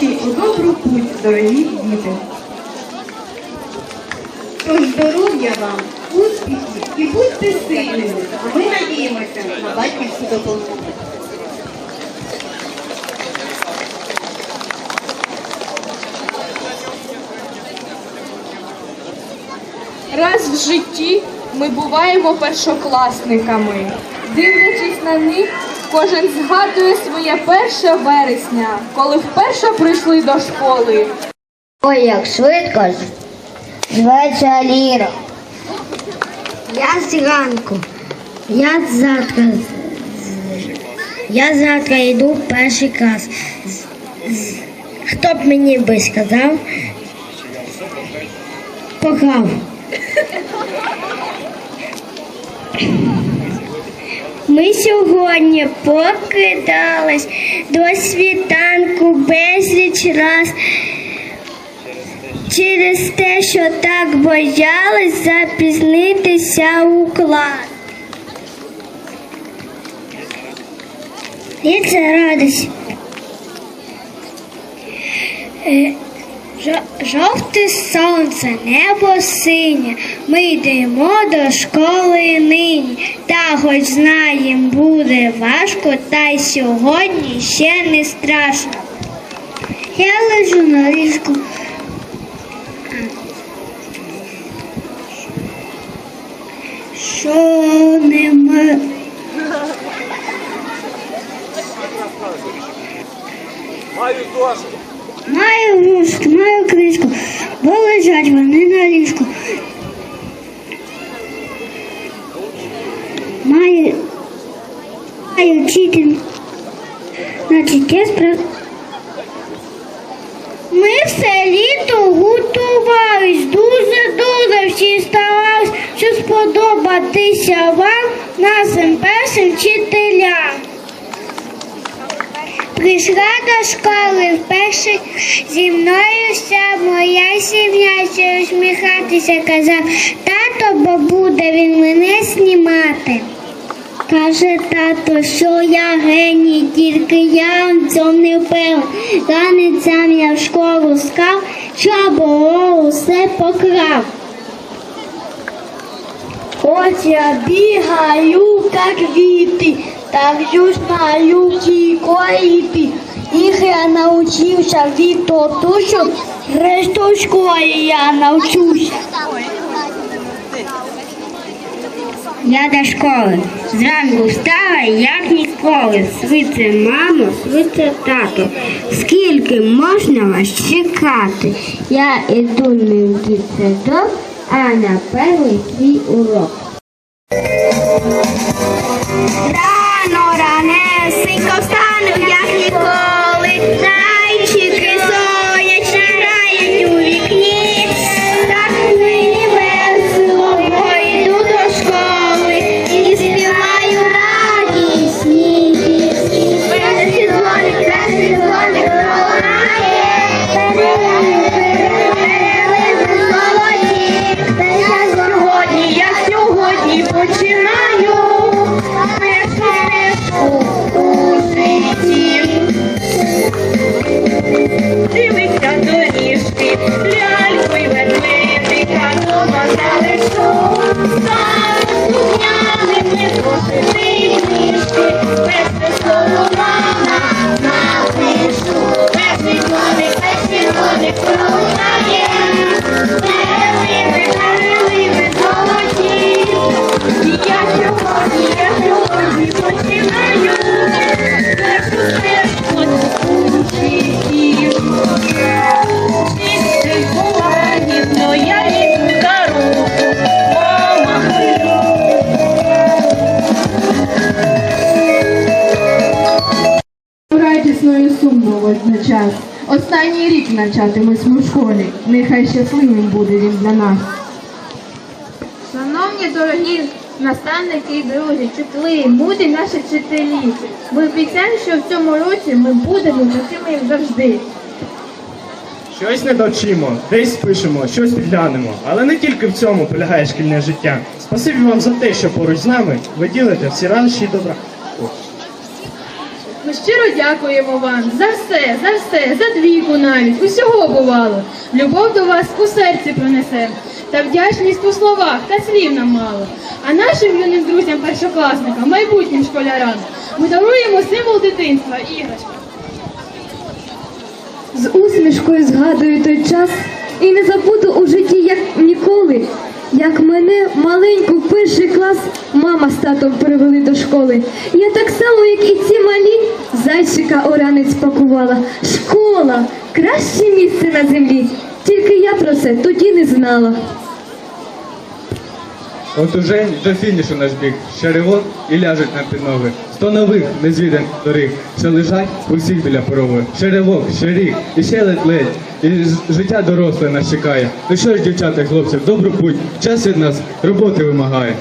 ведіть у добру путь, дорогі діти. Тож здоров'я вам, успіхів і будьте сильними, а ми надіємося на батьківську допомогу. Раз в житті ми буваємо першокласниками. Дивлячись на них, кожен згадує своє перше вересня, коли вперше прийшли до школи. Ой, як швидко ж. Зветься Ліра. Я зранку. Я завтра. Я завтра йду в перший клас. Хто б мені би сказав? Пограв. Ми сьогодні покидались до світанку безліч раз через те, що так боялись запізнитися у клас. І це радість. Жо- Жовте сонце, небо синє, ми йдемо до школи нині. Та хоч знаєм, буде важко, та й сьогодні ще не страшно. Я лежу на ліжку. Що нема? Маю зошит. Маю ручку, маю книжку, бо лежать вони на ліжку. Маю, маю вчитель. Значить, я справ... Ми все літо готувались, дуже-дуже всі старались, щоб сподобатися вам, нашим першим вчителям. Прийшла до школи вперше зі мною вся моя сім'я ще усміхатися казав, тато, бо буде він мене знімати. Каже тато, що я геній, тільки я в цьому не впевнений. Ранець я в школу скав, чабо усе покрав. Ось я бігаю, як віти, же знаю ті коліти. Їх я навчився від в школі я навчуся. Я до школи. Зранку встала, як ніколи. Свице, мамо, свице тато. Скільки можна вас чекати? Я іду не в дитсадок, а на перший свій урок. Stop! Водночас. Останній рік навчатимось ми в школі. Нехай щасливим буде він для нас. Шановні дорогі наставники і друзі, вчителі, мудрі наші вчителі. Ми обіцяємо, що в цьому році ми будемо такими, як завжди. Щось не довчимо, десь пишемо, щось підглянемо. Але не тільки в цьому полягає шкільне життя. Спасибі вам за те, що поруч з нами ви ділите всі радощі і добра. Ми щиро дякуємо вам за все, за все, за двійку навіть, усього бувало. Любов до вас у серці пронесем, та вдячність у словах та слів нам мало. А нашим юним друзям першокласникам, майбутнім школярам, ми даруємо символ дитинства іграшки. З усмішкою згадую той час і не забуду у житті, як ніколи, як мене маленьку в перший клас мама з татом привели до школи. Я так само, як і ці малі, зайчика оранець пакувала. Школа краще місце на землі. Тільки я про це тоді не знала. От уже до фінішу наш біг, ще ривок і ляжуть на підноги. Сто нових незвіданих доріг, що лежать усіх біля порогу. Ще ривок, ще рік, і ще ледь-ледь, і життя доросле нас чекає. Ну що ж, дівчата хлопці, в добру путь, час від нас роботи вимагає.